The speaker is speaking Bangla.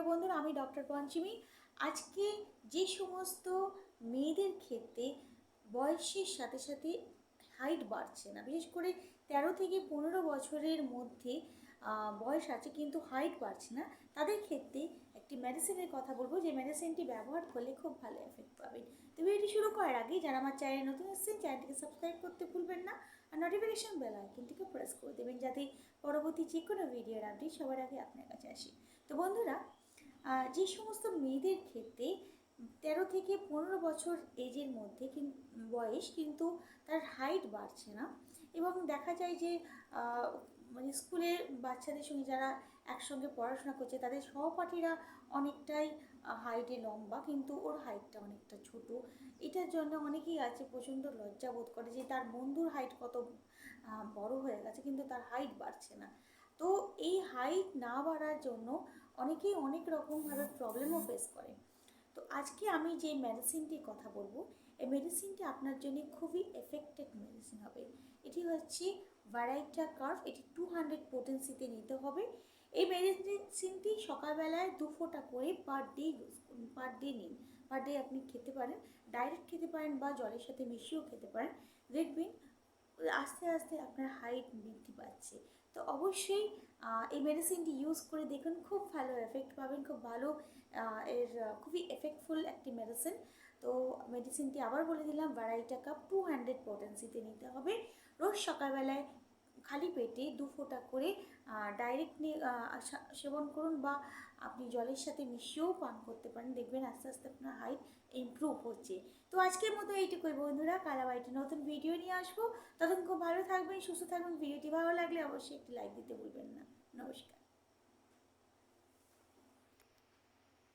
প্রিয় বন্ধুরা, আমি ডক্টর পঞ্চমী। আজকে যে সমস্ত মেয়েদের ক্ষেত্রে বয়সের সাথে সাথে হাইট বাড়ছে না, বিশেষ করে তেরো থেকে পনেরো বছরের মধ্যে বয়স আছে কিন্তু হাইট বাড়ছে না, তাদের ক্ষেত্রে একটি মেডিসিনের কথা বলব, যে মেডিসিনটি ব্যবহার করলে খুব ভালো এফেক্ট পাবেন। তো ভিডিওটি শুরু করার আগে যারা আমার চ্যানেলে নতুন এসেছেন চ্যানেলটিকে সাবস্ক্রাইব করতে ভুলবেন না আর নোটিফিকেশন বেল আইকনটিকে প্রেস করে দেবেন, যাতে পরবর্তী যে কোনো ভিডিওর আপডেট সবার আগে আপনার কাছে আসে। তো বন্ধুরা যে সমস্ত মেয়েদের ক্ষেত্রে তেরো থেকে পনেরো বছর এজের মধ্যে বয়স কিন্তু তার হাইট বাড়ছে না। এবং দেখা যায় যে মানে স্কুলে বাচ্চাদের সঙ্গে যারা একসঙ্গে পড়াশোনা করছে, তাদের সহপাঠীরা অনেকটাই হাইটে লম্বা, কিন্তু ওর হাইটটা অনেকটা ছোট। এটার জন্য অনেকেই আছে প্রচণ্ড লজ্জা বোধ করে যে, তার বন্ধুর হাইট কত বড় হয়ে গেছে, কিন্তু তার হাইট বাড়ছে না। তো এই হাইট না বাড়ার জন্য অনেকেই অনেক রকমভাবে প্রবলেমও ফেস করে। তো আজকে আমি যে মেডিসিনটির কথা বলব, এই মেডিসিনটি আপনার জন্য খুবই এফেক্টেড মেডিসিন হবে। এটি হচ্ছে ভ্যারাইটা কার্ভ এটি টু হান্ড্রেড পোটেন্সিতে নিতে হবে। এই মেডিসিনটি সকালবেলায় দু ফোঁটা করে পার ডে ইউজ করুন পার ডে নিন। পার ডে আপনি খেতে পারেন ডাইরেক্ট খেতে পারেন বা জলের সাথে মিশিয়েও খেতে পারেন। দেখবেন আস্তে আস্তে আপনার হাইট বৃদ্ধি পাচ্ছে। তো অবশ্যই এই মেডিসিনটি ইউজ করে দেখুন, খুব ভালো এফেক্ট পাবেন, খুব ভালো এর, খুবই এফেক্টফুল একটি মেডিসিন তো মেডিসিনটি আবার বলে দিলাম ভ্যারাইটা কাপ টু হান্ড্রেড পটেন্সিতে নিতে হবে। রোজ সকালবেলায় খালি পেটে দু ফোঁটা করে ডাইরেক্ট সেবন করুন বা আপনি জলের সাথে মিশিয়েও পান করতে পারেন। দেখবেন আস্তে আস্তে আপনার হাইট ইমপ্রুভ হচ্ছে। তো আজকের মতো এইটুকুই বন্ধুরা। কাল একটি নতুন ভিডিও নিয়ে আসব। তখন খুব ভালো থাকবেন, সুস্থ থাকবেন। ভিডিওটি ভালো লাগলে অবশ্যই একটি লাইক দিতে ভুলবেন না। নমস্কার।